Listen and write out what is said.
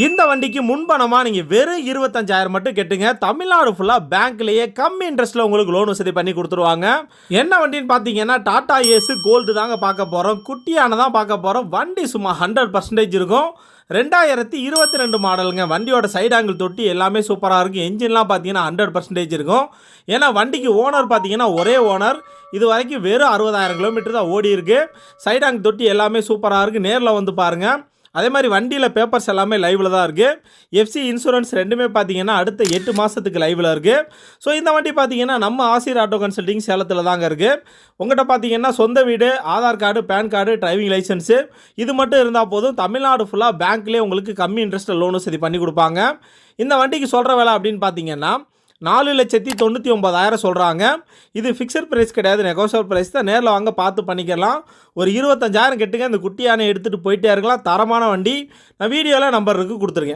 இந்த வண்டிக்கு முன்பணமாக நீங்கள் வெறும் இருபத்தஞ்சாயிரம் மட்டும் கெட்டுங்க. தமிழ்நாடு ஃபுல்லாக பேங்க்லேயே கம்மி இன்ட்ரெஸ்ட்டில் உங்களுக்கு லோன் வசதி பண்ணி கொடுத்துருவாங்க. என்ன வண்டின்னு பார்த்தீங்கன்னா டாடா ஏஸு கோல்டு தாங்க பார்க்க போகிறோம் குட்டியான தான் பார்க்க போகிறோம் வண்டி சும்மா ஹண்ட்ரட் பர்சன்டேஜ் இருக்கும். ரெண்டாயிரத்தி இருபத்தி ரெண்டு மாடலுங்க வண்டியோட சைடு ஆங்கிள் தொட்டி எல்லாமே சூப்பராக இருக்கும். என்ஜின்லாம் பார்த்தீங்கன்னா ஹண்ட்ரட் பர்சன்டேஜ் இருக்கும். ஏன்னா வண்டிக்கு ஓனர் பார்த்தீங்கன்னா ஒரே ஓனர் இது வரைக்கும் வெறும் அறுபதாயிரம் கிலோமீட்டர் தான் ஓடி இருக்குது சைடு ஆங்கிள் தொட்டி எல்லாமே சூப்பராக இருக்குது நேரில் வந்து பாருங்கள் அதே மாதிரி வண்டியில் பேப்பர்ஸ் எல்லாமே லைவில் தான் இருக்குது எஃப்சி இன்சூரன்ஸ் ரெண்டுமே பார்த்தீங்கன்னா அடுத்த எட்டு மாதத்துக்கு லைவில் இருக்குது ஸோ இந்த வண்டி பார்த்தீங்கன்னா நம்ம ஆசிர் ஆட்டோ கன்சல்டிங் சேலத்தில் தாங்க இருக்குது உங்கள்கிட்ட பார்த்தீங்கன்னா சொந்த வீடு Aadhaar card pan card driving license இது மட்டும் இருந்தால் போதும். தமிழ்நாடு ஃபுல்லாக பேங்க்லேயே உங்களுக்கு கம்மி இன்ட்ரெஸ்ட்டில் லோன் வசதி பண்ணி கொடுப்பாங்க. இந்த வண்டிக்கு சொல்கிற வேலை அப்படின்னு பார்த்தீங்கன்னா நாலு லட்சத்தி தொண்ணூற்றி ஒம்பதாயிரம் சொல்கிறாங்க இது ஃபிக்ஸட் ப்ரைஸ் கிடையாது நெகோசியபிள் ப்ரைஸ் தான். நேரில் வாங்க பார்த்து பண்ணிக்கலாம். ஒரு இருபத்தஞ்சாயிரம் கெட்டுங்க இந்த குட்டி யானை எடுத்துகிட்டு போயிட்டே இருக்கலாம். தரமான வண்டி. நான் வீடியோவில் நம்பர் இருக்கு கொடுத்துருக்கேன்